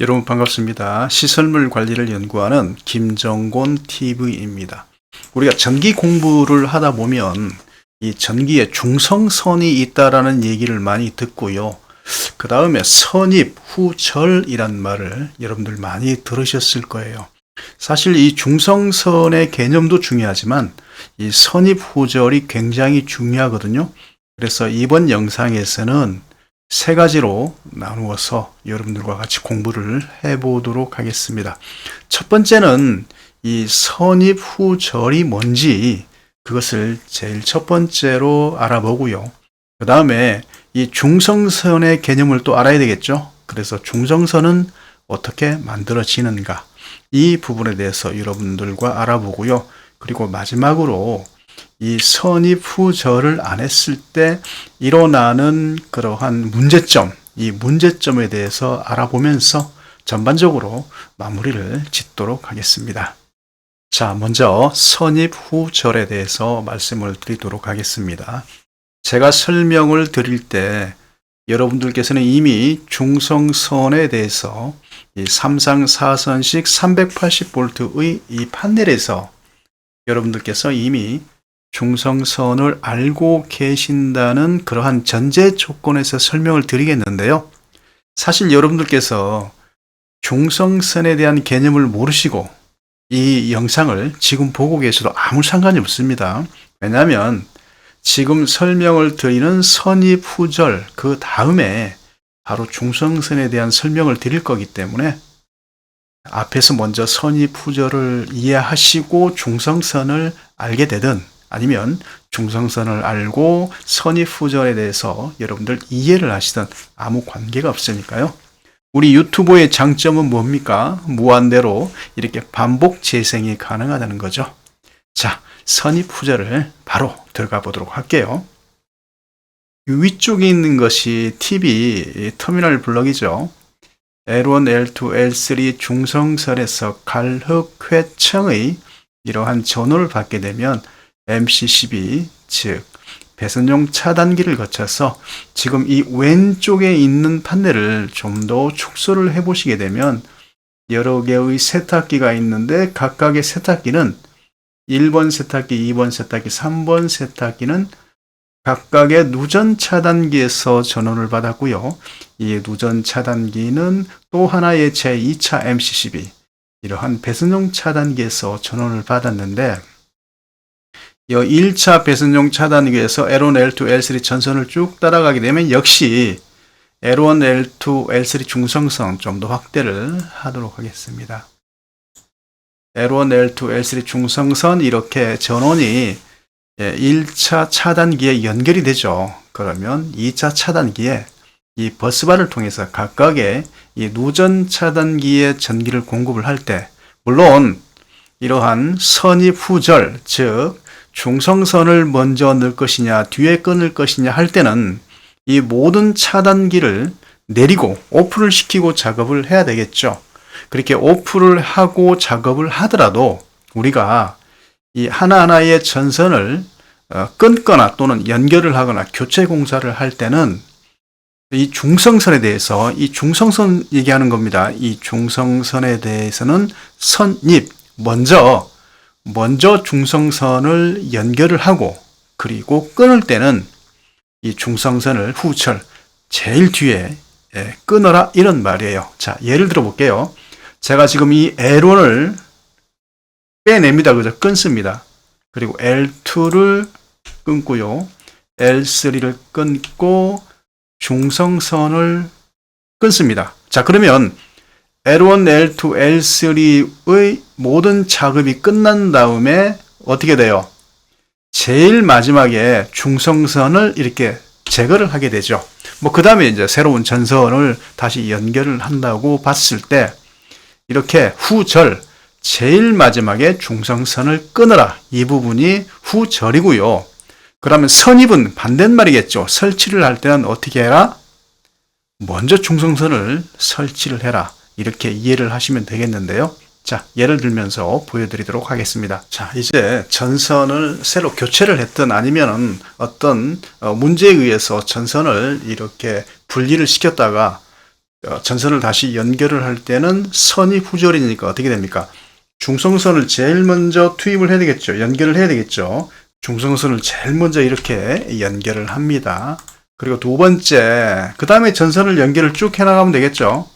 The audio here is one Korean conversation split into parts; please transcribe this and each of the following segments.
여러분 반갑습니다. 시설물 관리를 연구하는 김정곤 TV입니다. 우리가 전기 공부를 하다 보면 이 전기에 중성선이 있다라는 얘기를 많이 듣고요. 그 다음에 선입, 후절이란 말을 여러분들 많이 들으셨을 거예요. 사실 이 중성선의 개념도 중요하지만 이 선입, 후절이 굉장히 중요하거든요. 그래서 이번 영상에서는 세 가지로 나누어서 여러분들과 같이 공부를 해보도록 하겠습니다. 첫 번째는 이 선입 후절이 뭔지 그것을 제일 첫 번째로 알아보고요. 그 다음에 이 중성선의 개념을 또 알아야 되겠죠. 그래서 중성선은 어떻게 만들어지는가 이 부분에 대해서 여러분들과 알아보고요. 그리고 마지막으로 이 선입 후절을 안 했을 때 일어나는 그러한 문제점, 이 문제점에 대해서 알아보면서 전반적으로 마무리를 짓도록 하겠습니다. 자, 먼저 선입 후절에 대해서 말씀을 드리도록 하겠습니다. 제가 설명을 드릴 때 여러분들께서는 이미 중성선에 대해서 이 3상 4선식 380V의 이 판넬에서 여러분들께서 이미 중성선을 알고 계신다는 그러한 전제 조건에서 설명을 드리겠는데요. 사실 여러분들께서 중성선에 대한 개념을 모르시고 이 영상을 지금 보고 계셔도 아무 상관이 없습니다. 왜냐하면 지금 설명을 드리는 선입 후절 그 다음에 바로 중성선에 대한 설명을 드릴 거기 때문에 앞에서 먼저 선입 후절을 이해하시고 중성선을 알게 되든 아니면 중성선을 알고 선입 후절에 대해서 여러분들 이해를 하시든 아무 관계가 없으니까요. 우리 유튜브의 장점은 뭡니까? 무한대로 이렇게 반복 재생이 가능하다는 거죠. 자, 선입 후절을 바로 들어가 보도록 할게요. 위쪽에 있는 것이 TV 터미널 블럭이죠. L1, L2, L3 중성선에서 갈흑회청의 이러한 전원을 받게 되면 MC12, 즉 배선용 차단기를 거쳐서 지금 이 왼쪽에 있는 판넬을 좀 더 축소를 해 보시게 되면 여러 개의 세탁기가 있는데 각각의 세탁기는 1번 세탁기, 2번 세탁기, 3번 세탁기는 각각의 누전 차단기에서 전원을 받았고요. 이 누전 차단기는 또 하나의 제2차 MC12 이러한 배선용 차단기에서 전원을 받았는데 이 1차 배선용 차단기에서 L1, L2, L3 전선을 쭉 따라가게 되면 역시 L1, L2, L3 중성선 좀더 확대를 하도록 하겠습니다. L1, L2, L3 중성선 이렇게 전원이 1차 차단기에 연결이 되죠. 그러면 2차 차단기에 이 버스바를 통해서 각각의 이 누전 차단기에 전기를 공급을 할 때 물론 이러한 선입 후절 즉 중성선을 먼저 넣을 것이냐 뒤에 끊을 것이냐 할 때는 이 모든 차단기를 내리고 오프를 시키고 작업을 해야 되겠죠. 그렇게 오프를 하고 작업을 하더라도 우리가 이 하나하나의 전선을 어, 끊거나 또는 연결을 하거나 교체 공사를 할 때는 이 중성선에 대해서 이 중성선 얘기하는 겁니다. 이 중성선에 대해서는 선입 먼저 먼저 중성선을 연결을 하고 그리고 끊을 때는 이 중성선을 후철 제일 뒤에 예, 끊어라 이런 말이에요. 자 예를 들어 볼게요. 제가 지금 이 L1을 빼냅니다. 그죠? 끊습니다. 그리고 L2를 끊고요. L3를 끊고 중성선을 끊습니다. 자, 그러면 L1, L2, L3의 모든 작업이 끝난 다음에 어떻게 돼요? 제일 마지막에 중성선을 이렇게 제거를 하게 되죠. 뭐, 그 다음에 이제 새로운 전선을 다시 연결을 한다고 봤을 때, 이렇게 후절, 제일 마지막에 중성선을 끊어라. 이 부분이 후절이고요. 그러면 선입은 반대말이겠죠. 설치를 할 때는 어떻게 해라? 먼저 중성선을 설치를 해라. 이렇게 이해를 하시면 되겠는데요. 자, 예를 들면서 보여드리도록 하겠습니다. 자, 이제 전선을 새로 교체를 했든 아니면 어떤 어, 문제에 의해서 전선을 이렇게 분리를 시켰다가 어, 전선을 다시 연결을 할 때는 선이 후절이니까 어떻게 됩니까? 중성선을 제일 먼저 투입을 해야 되겠죠. 연결을 해야 되겠죠. 중성선을 제일 먼저 이렇게 연결을 합니다. 그리고 두 번째, 그 다음에 전선을 연결을 쭉 해나가면 되겠죠.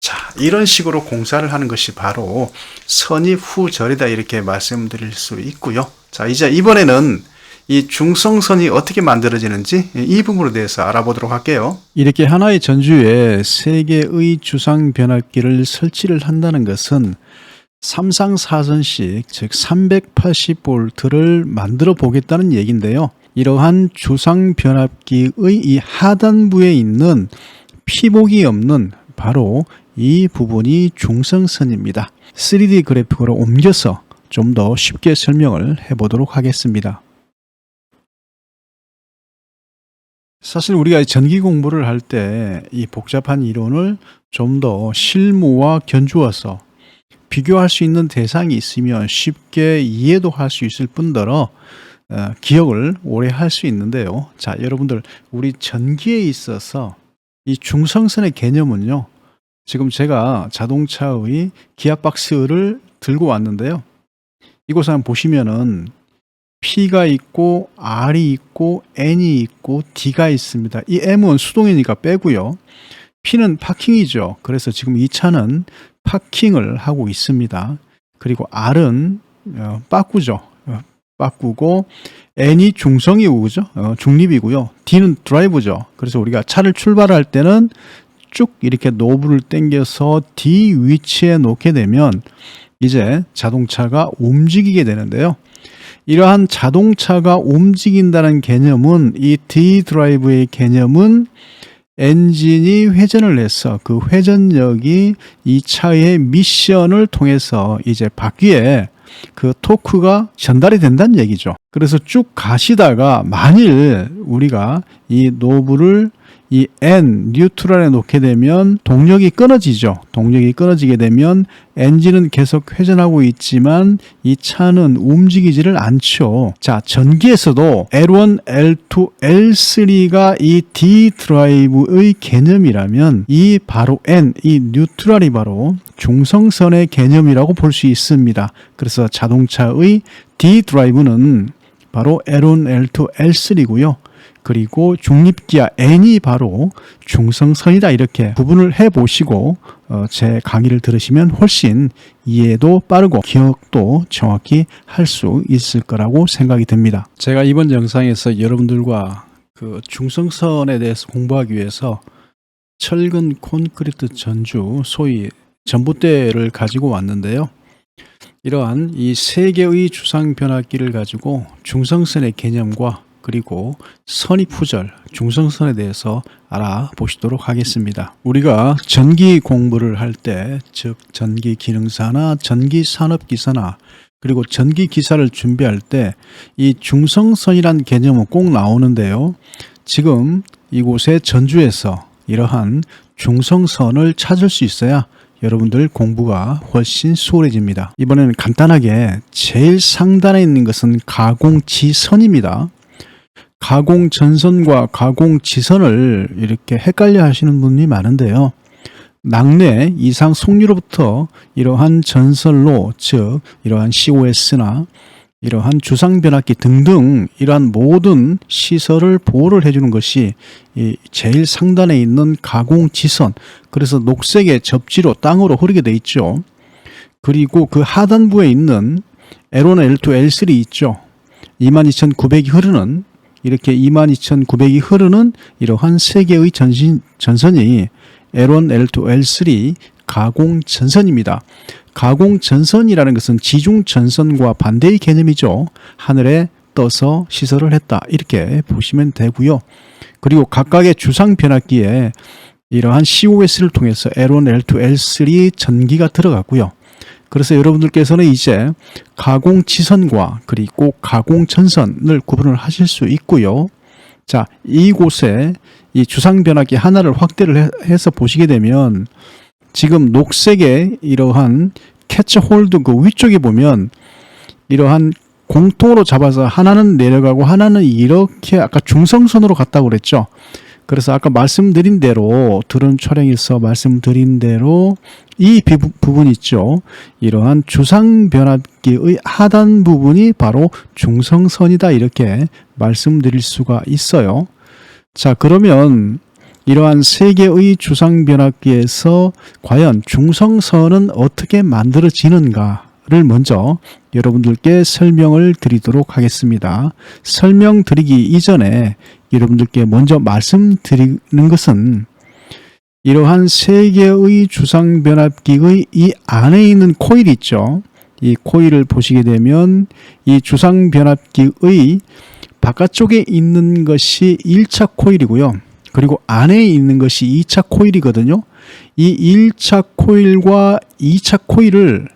자, 이런 식으로 공사를 하는 것이 바로 선이 후절이다 이렇게 말씀드릴 수 있고요. 자, 이제 이번에는 이 중성선이 어떻게 만들어지는지 이 부분에 대해서 알아보도록 할게요. 이렇게 하나의 전주에 세 개의 주상 변압기를 설치를 한다는 것은 삼상 4선씩 즉 380볼트를 만들어 보겠다는 얘기인데요. 이러한 주상 변압기의 이 하단부에 있는 피복이 없는 바로 이 부분이 중성선입니다. 3D 그래픽으로 옮겨서 좀 더 쉽게 설명을 해보도록 하겠습니다. 사실 우리가 전기 공부를 할 때 이 복잡한 이론을 좀 더 실무와 견주어서 비교할 수 있는 대상이 있으면 쉽게 이해도 할 수 있을 뿐더러 어, 기억을 오래 할 수 있는데요. 자, 여러분들 우리 전기에 있어서 이 중성선의 개념은요. 지금 제가 자동차의 기아 박스를 들고 왔는데요. 이곳에 한번 보시면은 P가 있고 R이 있고 N이 있고 D가 있습니다. 이 M은 수동이니까 빼고요. P는 파킹이죠. 그래서 지금 이 차는 파킹을 하고 있습니다. 그리고 R은 어, 빠꾸죠. 어, 빠꾸고 N이 중성이고죠. 어, 중립이고요. D는 드라이브죠. 그래서 우리가 차를 출발할 때는 쭉 이렇게 노브를 당겨서 D 위치에 놓게 되면 이제 자동차가 움직이게 되는데요. 이러한 자동차가 움직인다는 개념은 이 D 드라이브의 개념은 엔진이 회전을 해서 그 회전력이 이 차의 미션을 통해서 이제 바퀴에 그 토크가 전달이 된다는 얘기죠. 그래서 쭉 가시다가 만일 우리가 이 노브를 이 N 뉴트럴에 놓게 되면 동력이 끊어지죠. 동력이 끊어지게 되면 엔진은 계속 회전하고 있지만 이 차는 움직이지를 않죠. 자, 전기에서도 L1, L2, L3가 이 D 드라이브의 개념이라면 이 바로 N, 이 뉴트럴이 바로 중성선의 개념이라고 볼 수 있습니다. 그래서 자동차의 D 드라이브는 바로 L1, L2, L3고요. 그리고 중립기아 N이 바로 중성선이다 이렇게 구분을 해 보시고 어, 제 강의를 들으시면 훨씬 이해도 빠르고 기억도 정확히 할 수 있을 거라고 생각이 듭니다. 제가 이번 영상에서 여러분들과 그 중성선에 대해서 공부하기 위해서 철근 콘크리트 전주 소위 전봇대를 가지고 왔는데요. 이러한 이 세 개의 주상 변압기를 가지고 중성선의 개념과 그리고 선입후절, 중성선에 대해서 알아보시도록 하겠습니다. 우리가 전기 공부를 할 때, 즉 전기 기능사나 전기 산업기사나 그리고 전기 기사를 준비할 때 이 중성선이란 개념은 꼭 나오는데요. 지금 이곳에 전주에서 이러한 중성선을 찾을 수 있어야 여러분들 공부가 훨씬 수월해집니다. 이번에는 간단하게 제일 상단에 있는 것은 가공지선입니다. 가공 전선과 가공 지선을 이렇게 헷갈려 하시는 분이 많은데요. 낙뢰 이상 속류로부터 이러한 전선로 즉 이러한 COS나 이러한 주상 변압기 등등 이러한 모든 시설을 보호를 해주는 것이 이 제일 상단에 있는 가공 지선 그래서 녹색의 접지로 땅으로 흐르게 돼 있죠. 그리고 그 하단부에 있는 L1, L2, L3 있죠. 22,900이 흐르는 이렇게 22,900이 흐르는 이러한 세 개의 전신, 전선이 L1, L2, L3 가공 전선입니다. 가공 전선이라는 것은 지중 전선과 반대의 개념이죠. 하늘에 떠서 시설을 했다. 이렇게 보시면 되고요. 그리고 각각의 주상 변압기에 이러한 COS를 통해서 L1, L2, L3 전기가 들어갔고요. 그래서 여러분들께서는 이제 가공 지선과 그리고 가공 전선을 구분을 하실 수 있고요. 자, 이곳에 이 주상 변압기 하나를 확대를 해서 보시게 되면 지금 녹색의 이러한 캐치 홀드 그 위쪽에 보면 이러한 공통으로 잡아서 하나는 내려가고 하나는 이렇게 아까 중성선으로 갔다고 그랬죠. 그래서 아까 말씀드린 대로 드론 촬영에서 말씀드린 대로 이 부분 있죠. 이러한 주상 변압기의 하단 부분이 바로 중성선이다 이렇게 말씀드릴 수가 있어요. 자, 그러면 이러한 세 개의 주상 변압기에서 과연 중성선은 어떻게 만들어지는가 를 먼저 여러분들께 설명을 드리도록 하겠습니다. 설명드리기 이전에 여러분들께 먼저 말씀드리는 것은 이러한 세 개의 주상 변압기의 이 안에 있는 코일 있죠. 이 코일을 보시게 되면 이 주상 변압기의 바깥쪽에 있는 것이 1차 코일이고요. 그리고 안에 있는 것이 2차 코일이거든요. 이 1차 코일과 2차 코일을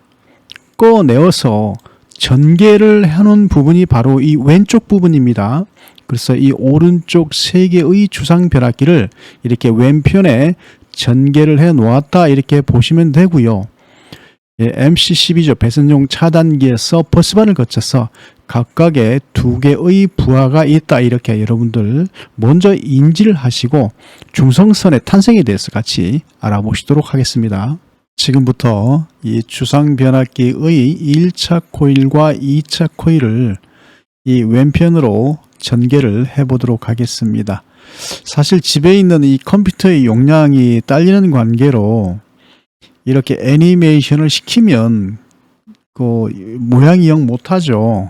꺼내어서 전개를 해놓은 부분이 바로 이 왼쪽 부분입니다. 그래서 이 오른쪽 세 개의 주상 변압기를 이렇게 왼편에 전개를 해 놓았다 이렇게 보시면 되고요. 예, MC12죠. 배선용 차단기에서 버스반을 거쳐서 각각의 두 개의 부하가 있다 이렇게 여러분들 먼저 인지를 하시고 중성선의 탄생에 대해서 같이 알아보시도록 하겠습니다. 지금부터 이 주상 변압기의 1차 코일과 2차 코일을 이 왼편으로 전개를 해 보도록 하겠습니다. 사실 집에 있는 이 컴퓨터의 용량이 딸리는 관계로 이렇게 애니메이션을 시키면 그 모양이 영 못하죠.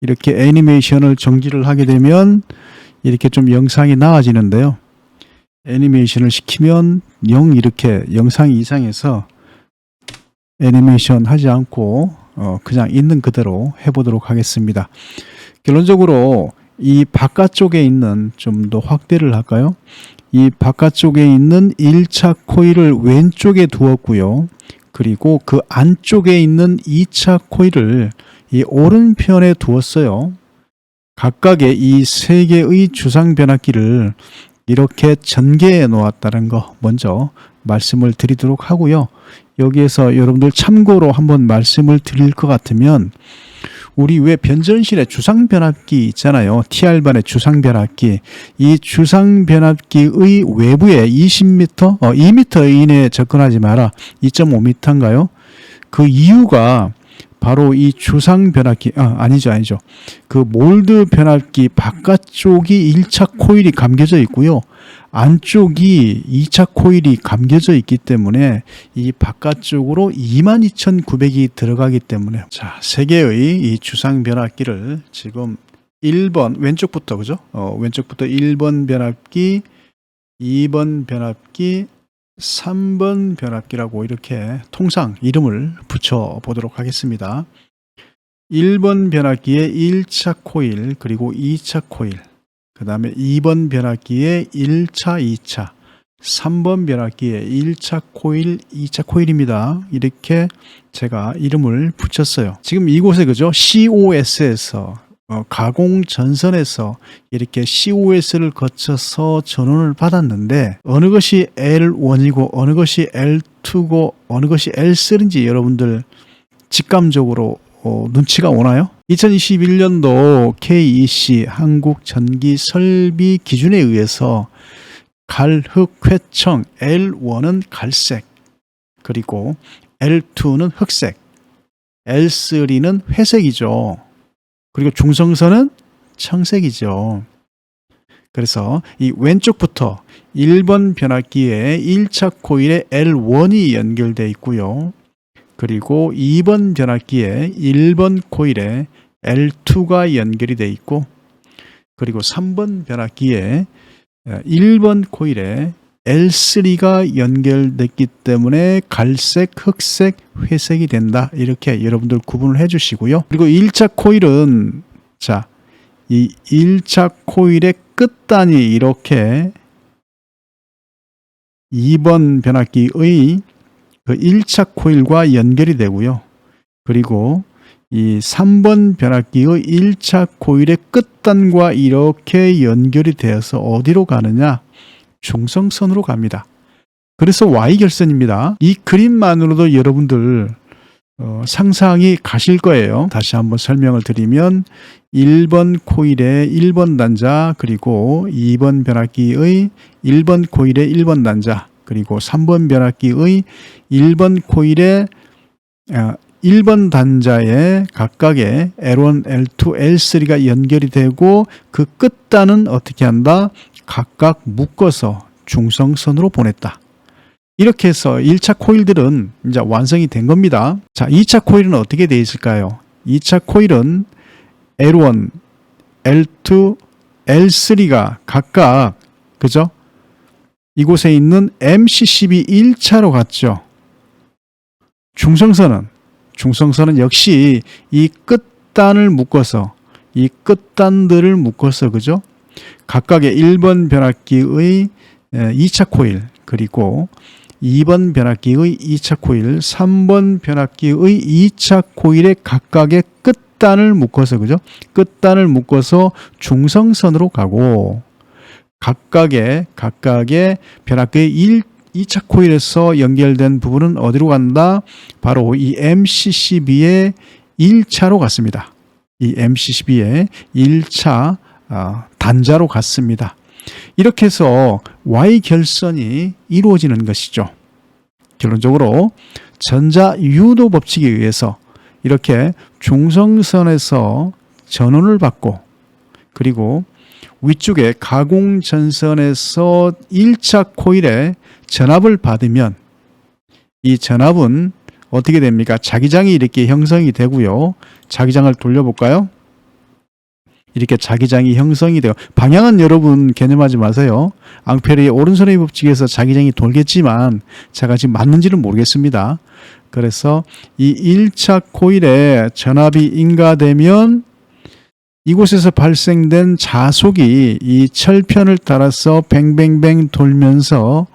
이렇게 애니메이션을 정지를 하게 되면 이렇게 좀 영상이 나아지는데요. 애니메이션을 시키면 영 이렇게 영상이 이상해서 애니메이션 하지 않고 어 그냥 있는 그대로 해보도록 하겠습니다. 결론적으로 이 바깥쪽에 있는 좀 더 확대를 할까요? 이 바깥쪽에 있는 1차 코일을 왼쪽에 두었고요. 그리고 그 안쪽에 있는 2차 코일을 이 오른편에 두었어요. 각각의 이 세 개의 주상 변압기를 이렇게 전개해 놓았다는 거 먼저 말씀을 드리도록 하고요. 여기에서 여러분들 참고로 한번 말씀을 드릴 것 같으면 우리 왜 변전실에 주상 변압기 있잖아요. TR반의 주상 변압기. 이 주상 변압기의 외부에 20m, 어, 2m 이내에 접근하지 마라. 2.5m인가요? 그 이유가 바로 이 주상 변압기, 아, 아니죠, 아니죠. 그 몰드 변압기 바깥쪽이 1차 코일이 감겨져 있고요. 안쪽이 2차 코일이 감겨져 있기 때문에 이 바깥쪽으로 22,900이 들어가기 때문에 자, 세 개의 이 주상 변압기를 지금 1번 왼쪽부터 그죠? 어, 왼쪽부터 1번 변압기, 2번 변압기, 3번 변압기라고 이렇게 통상 이름을 붙여 보도록 하겠습니다. 1번 변압기에 1차 코일 그리고 2차 코일 그 다음에 2번 변압기에 1차, 2차, 3번 변압기에 1차 코일, 2차 코일입니다. 이렇게 제가 이름을 붙였어요. 지금 이곳에 그죠? COS에서 어, 가공 전선에서 이렇게 COS를 거쳐서 전원을 받았는데 어느 것이 L1이고 어느 것이 L2고 어느 것이 L3인지 여러분들 직감적으로 어, 눈치가 오나요? 2021년도 KEC 한국 전기 설비 기준에 의해서 갈흑회청 L1은 갈색, 그리고 L2는 흑색, L3는 회색이죠. 그리고 중성선은 청색이죠. 그래서 이 왼쪽부터 1번 변압기에 1차 코일에 L1이 연결되어 있고요. 그리고 2번 변압기에 1번 코일에 L2가 연결이 되어 있고 그리고 3번 변압기에 1번 코일에 L3가 연결됐기 때문에 갈색, 흑색, 회색이 된다. 이렇게 여러분들 구분을 해 주시고요. 그리고 1차 코일은 자, 이 1차 코일의 끝단이 이렇게 2번 변압기의 그 1차 코일과 연결이 되고요. 그리고 이 3번 변압기의 1차 코일의 끝단과 이렇게 연결이 되어서 어디로 가느냐? 중성선으로 갑니다. 그래서 Y결선입니다. 이 그림만으로도 여러분들 어, 상상이 가실 거예요. 다시 한번 설명을 드리면 1번 코일의 1번 단자 그리고 2번 변압기의 1번 코일의 1번 단자 그리고 3번 변압기의 1번 코일의 어, 1번 단자에 각각의 L1, L2, L3가 연결이 되고 그 끝단은 어떻게 한다? 각각 묶어서 중성선으로 보냈다. 이렇게 해서 1차 코일들은 이제 완성이 된 겁니다. 자, 2차 코일은 어떻게 되어 있을까요? 2차 코일은 L1, L2, L3가 각각 그죠? 이곳에 있는 MCCB 1차로 갔죠. 중성선은 중성선은 역시 이 끝단을 묶어서 이 끝단들을 묶어서 그죠? 각각의 1번 변압기의 2차 코일 그리고 2번 변압기의 2차 코일, 3번 변압기의 2차 코일의 각각의 끝단을 묶어서 그죠? 끝단을 묶어서 중성선으로 가고 각각의 각각의 변압기의 1 2차 코일에서 연결된 부분은 어디로 간다? 바로 이 MCCB의 1차로 갔습니다. 이 MCCB의 1차 아, 단자로 갔습니다. 이렇게 해서 Y 결선이 이루어지는 것이죠. 결론적으로 전자 유도 법칙에 의해서 이렇게 중성선에서 전원을 받고 그리고 위쪽에 가공 전선에서 1차 코일에 전압을 받으면 이 전압은 어떻게 됩니까? 자기장이 이렇게 형성이 되고요. 자기장을 돌려볼까요? 이렇게 자기장이 형성이 돼요. 방향은 여러분 개념하지 마세요. 앙페르의 오른손의 법칙에서 자기장이 돌겠지만 제가 지금 맞는지는 모르겠습니다. 그래서 이 1차 코일에 전압이 인가되면 이곳에서 발생된 자속이 이 철편을 따라서 뱅뱅뱅 돌면서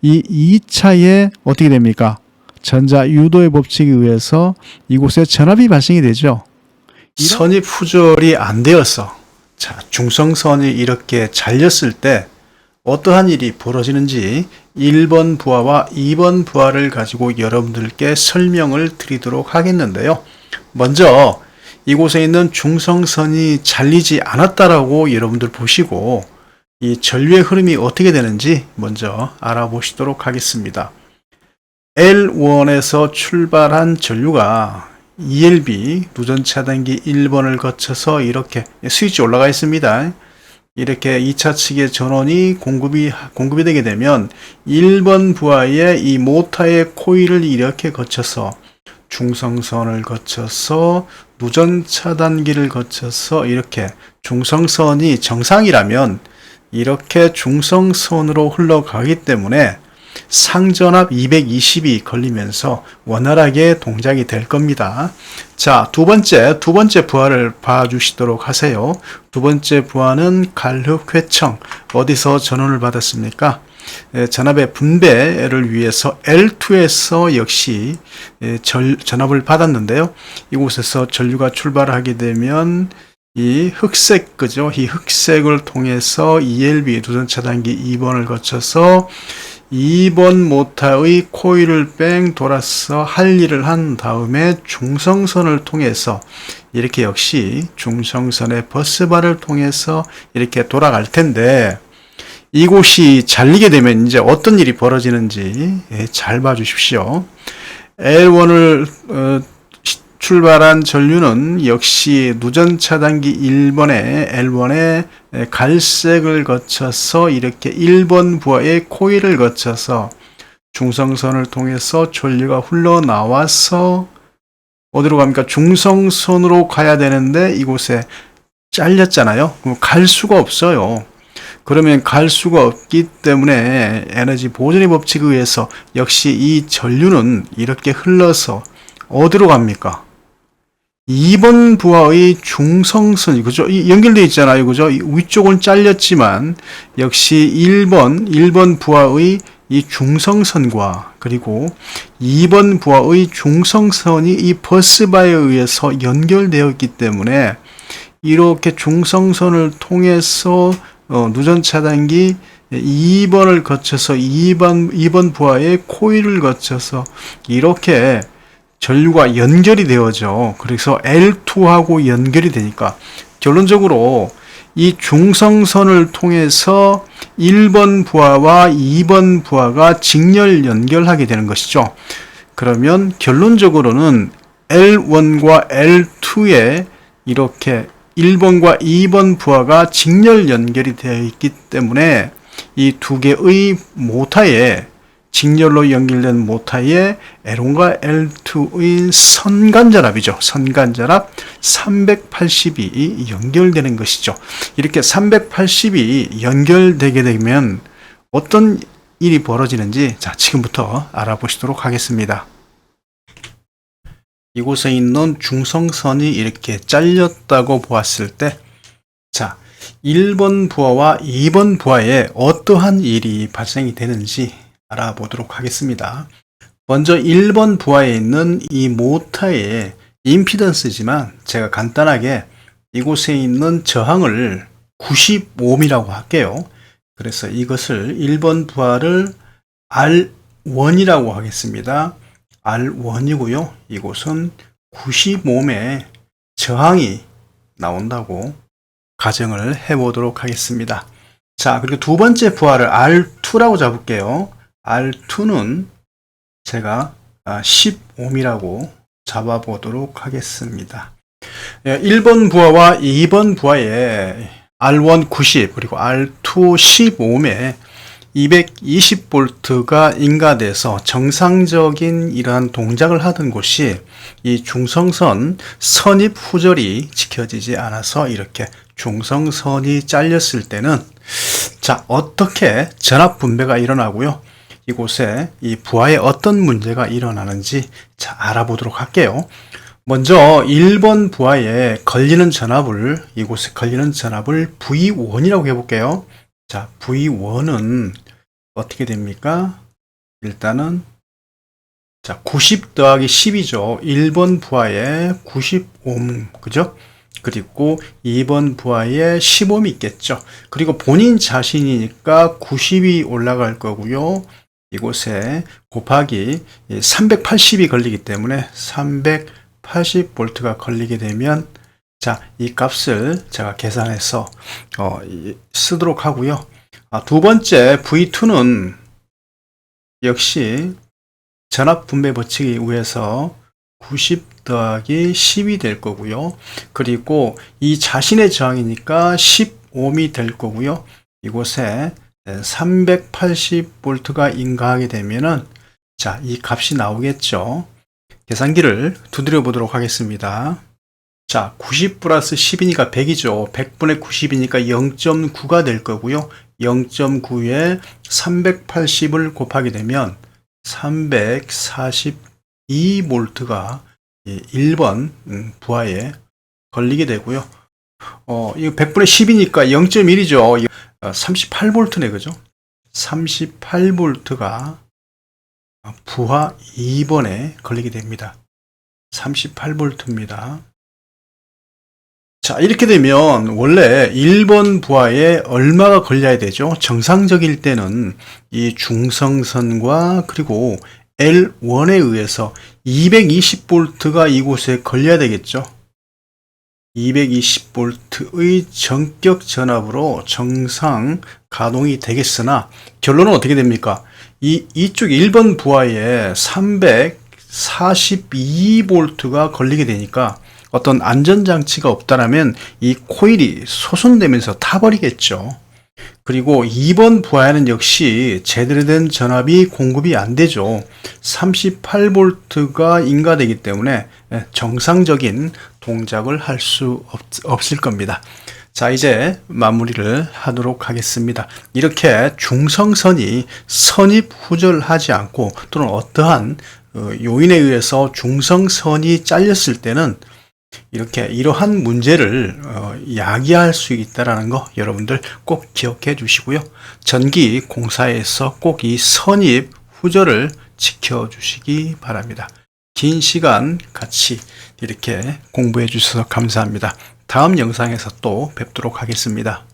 이 2차에 어떻게 됩니까? 전자 유도의 법칙에 의해서 이곳에 전압이 발생이 되죠. 선입 후절이 안 되어서 자 중성선이 이렇게 잘렸을 때 어떠한 일이 벌어지는지 1번 부하와 2번 부하를 가지고 여러분들께 설명을 드리도록 하겠는데요. 먼저 이곳에 있는 중성선이 잘리지 않았다라고 여러분들 보시고 이 전류의 흐름이 어떻게 되는지 먼저 알아보시도록 하겠습니다. L1에서 출발한 전류가 ELB 누전 차단기 1번을 거쳐서 이렇게 스위치 올라가 있습니다. 이렇게 2차 측의 전원이 공급이 공급이 되게 되면 1번 부하의 이 모터의 코일을 이렇게 거쳐서 중성선을 거쳐서 누전 차단기를 거쳐서 이렇게 중성선이 정상이라면 이렇게 중성선으로 흘러가기 때문에 상전압 220이 걸리면서 원활하게 동작이 될 겁니다. 자, 두 번째, 두 번째 부하를 봐주시도록 하세요. 두 번째 부하는 갈흑 회청. 어디서 전원을 받았습니까? 에, 전압의 분배를 위해서 L2에서 역시 에, 절, 전압을 받았는데요. 이곳에서 전류가 출발하게 되면 이 흑색 그죠? 이 흑색을 통해서 ELB 두전 차단기 2번을 거쳐서 2번 모타의 코일을 뺑 돌아서 할 일을 한 다음에 중성선을 통해서 이렇게 역시 중성선의 버스바를 통해서 이렇게 돌아갈 텐데 이곳이 잘리게 되면 이제 어떤 일이 벌어지는지 예, 잘 봐주십시오. L1을 어, 출발한 전류는 역시 누전 차단기 1번에 L1에 갈색을 거쳐서 이렇게 1번 부하의 코일을 거쳐서 중성선을 통해서 전류가 흘러나와서 어디로 갑니까? 중성선으로 가야 되는데 이곳에 잘렸잖아요. 그럼 갈 수가 없어요. 그러면 갈 수가 없기 때문에 에너지 보존의 법칙에 의해서 역시 이 전류는 이렇게 흘러서 어디로 갑니까? 2번 부하의 중성선이 그죠? 이 연결되어 있잖아요. 그죠? 이 위쪽은 잘렸지만 역시 1번 1번 부하의 이 중성선과 그리고 2번 부하의 중성선이 이 버스바에 의해서 연결되어 있기 때문에 이렇게 중성선을 통해서 어, 누전 차단기 2번을 거쳐서 2번 2번 부하의 코일을 거쳐서 이렇게 전류가 연결이 되어져. 그래서 L2하고 연결이 되니까 결론적으로 이 중성선을 통해서 1번 부하와 2번 부하가 직렬 연결하게 되는 것이죠. 그러면 결론적으로는 L1과 L2에 이렇게 1번과 2번 부하가 직렬 연결이 되어 있기 때문에 이 두 개의 모타에 직렬로 연결된 모타에 L1과 L2의 선간전압이죠. 선간전압 380이 연결되는 것이죠. 이렇게 380이 연결되게 되면 어떤 일이 벌어지는지 자, 지금부터 알아보시도록 하겠습니다. 이곳에 있는 중성선이 이렇게 잘렸다고 보았을 때, 자, 1번 부하와 2번 부하에 어떠한 일이 발생이 되는지 알아보도록 하겠습니다. 먼저 1번 부하에 있는 이 모터의 임피던스지만 제가 간단하게 이곳에 있는 저항을 95옴이라고 할게요. 그래서 이것을 1번 부하를 R1이라고 하겠습니다. R1이고요. 이곳은 90옴의 저항이 나온다고 가정을 해보도록 하겠습니다. 자, 그리고 두 번째 부하를 R2라고 잡을게요. R2는 제가 10옴이라고 잡아보도록 하겠습니다. 1번 부하와 2번 부하에 R1 90 그리고 R2 15옴에 220볼트가 인가돼서 정상적인 이러한 동작을 하던 곳이 이 중성선 선입 후절이 지켜지지 않아서 이렇게 중성선이 잘렸을 때는 자 어떻게 전압 분배가 일어나고요 이곳에 이 부하에 어떤 문제가 일어나는지 자 알아보도록 할게요 먼저 1번 부하에 걸리는 전압을 이곳에 걸리는 전압을 V1이라고 해볼게요 자, V1은 어떻게 됩니까? 일단은 자, 90 더하기 10이죠. 1번 부하에 90옴, 그죠? 그리고 2번 부하에 10옴이 있겠죠. 그리고 본인 자신이니까 90이 올라갈 거고요. 이곳에 곱하기 380이 걸리기 때문에 380 볼트가 걸리게 되면 자, 이 값을 제가 계산해서 어, 이- 쓰도록 하고요. 아, 두 번째 V2는 역시 전압 분배 법칙에 의해서 90 더하기 10이 될 거고요. 그리고 이 자신의 저항이니까 10옴이 될 거고요. 이곳에 380볼트가 인가하게 되면은 자, 이 값이 나오겠죠. 계산기를 두드려 보도록 하겠습니다. 자, 90 플러스 10이니까 100이죠. 100분의 90이니까 0.9가 될 거고요. 0.9에 380을 곱하게 되면 342볼트가 1번 음, 부하에 걸리게 되고요. 어, 이거 100분의 10이니까 0.1이죠. 38볼트네, 그죠? 38볼트가 부하 2번에 걸리게 됩니다. 38볼트입니다. 자, 이렇게 되면 원래 1번 부하에 얼마가 걸려야 되죠? 정상적일 때는 이 중성선과 그리고 L1에 의해서 220볼트가 이곳에 걸려야 되겠죠? 220볼트의 전격 전압으로 정상 가동이 되겠으나 결론은 어떻게 됩니까? 이 이쪽 1번 부하에 342볼트가 걸리게 되니까 어떤 안전장치가 없다라면 이 코일이 소손되면서 타버리겠죠. 그리고 2번 부하에는 역시 제대로 된 전압이 공급이 안 되죠. 38볼트가 인가되기 때문에 정상적인 동작을 할 수 없을 겁니다. 자, 이제 마무리를 하도록 하겠습니다. 이렇게 중성선이 선입 후절하지 않고 또는 어떠한 어, 요인에 의해서 중성선이 잘렸을 때는 이렇게 이러한 문제를 어, 야기할 수 있다라는 거 여러분들 꼭 기억해 주시고요. 전기 공사에서 꼭 이 선입 후절을 지켜 주시기 바랍니다. 긴 시간 같이 이렇게 공부해 주셔서 감사합니다. 다음 영상에서 또 뵙도록 하겠습니다.